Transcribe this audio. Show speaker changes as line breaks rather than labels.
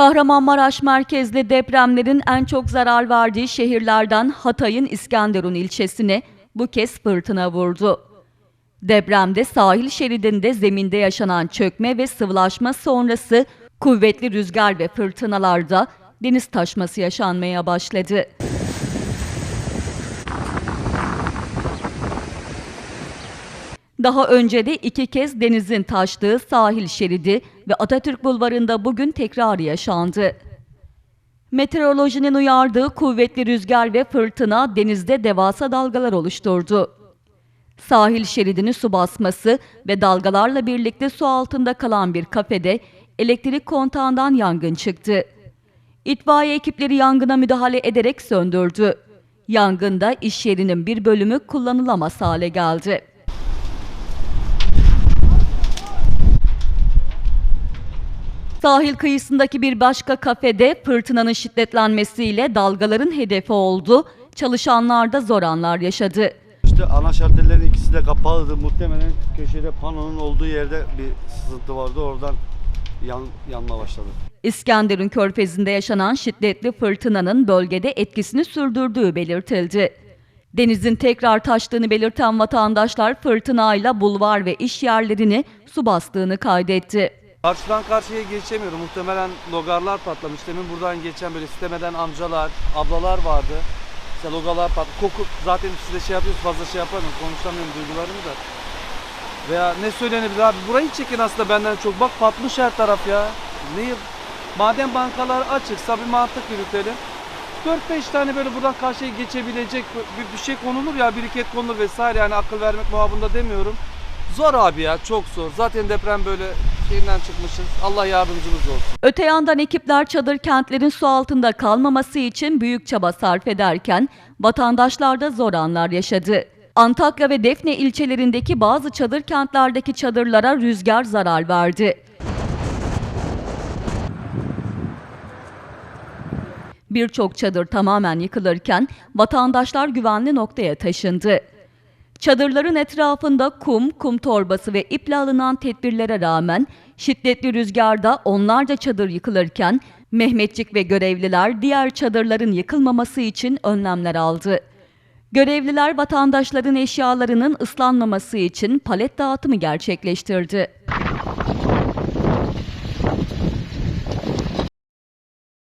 Kahramanmaraş merkezli depremlerin en çok zarar verdiği şehirlerden Hatay'ın İskenderun ilçesine bu kez fırtına vurdu. Depremde sahil şeridinde zeminde yaşanan çökme ve sıvılaşma sonrası kuvvetli rüzgar ve fırtınalarda deniz taşması yaşanmaya başladı. Daha önce de iki kez denizin taştığı sahil şeridi ve Atatürk Bulvarı'nda bugün tekrar yaşandı. Meteorolojinin uyardığı kuvvetli rüzgar ve fırtına denizde devasa dalgalar oluşturdu. Sahil şeridini su basması ve dalgalarla birlikte su altında kalan bir kafede elektrik kontağından yangın çıktı. İtfaiye ekipleri yangına müdahale ederek söndürdü. Yangında iş yerinin bir bölümü kullanılamaz hale geldi. Sahil kıyısındaki bir başka kafede fırtınanın şiddetlenmesiyle dalgaların hedefi oldu. Çalışanlar da zor anlar yaşadı.
İşte ana şartellerin ikisi de kapalıydı. Muhtemelen köşede panonun olduğu yerde bir sızıntı vardı. Oradan yan, yanma başladı.
İskenderun körfezinde yaşanan şiddetli fırtınanın bölgede etkisini sürdürdüğü belirtildi. Denizin tekrar taştığını belirten vatandaşlar fırtınayla bulvar ve iş yerlerini su bastığını kaydetti.
Karşıdan karşıya geçemiyorum. Muhtemelen logarlar patlamış. Demin buradan geçen böyle istemeden amcalar, ablalar vardı. İşte logarlar patlamış. Koku zaten size şey yapıyoruz fazla şey yapamıyorum. Konuşamıyorum duygularımı da. Veya ne söylenebilir abi? Burayı çekin aslında benden çok. Bak patmış her taraf ya. Ne? Madem bankalar açıksa bir mantık yürütelim. 4-5 tane böyle buradan karşıya geçebilecek bir, bir şey konulur ya biriket konulur vesaire yani akıl vermek muhabında demiyorum. Zor abi ya çok zor. Zaten deprem böyle şeyinden çıkmışız. Allah yardımcımız olsun.
Öte yandan ekipler çadır kentlerin su altında kalmaması için büyük çaba sarf ederken vatandaşlar da zor anlar yaşadı. Antakya ve Defne ilçelerindeki bazı çadır kentlerdeki çadırlara rüzgar zarar verdi. Birçok çadır tamamen yıkılırken vatandaşlar güvenli noktaya taşındı. Çadırların etrafında kum, kum torbası ve iple alınan tedbirlere rağmen şiddetli rüzgarda onlarca çadır yıkılırken Mehmetçik ve görevliler diğer çadırların yıkılmaması için önlemler aldı. Görevliler vatandaşların eşyalarının ıslanmaması için palet dağıtımı gerçekleştirdi.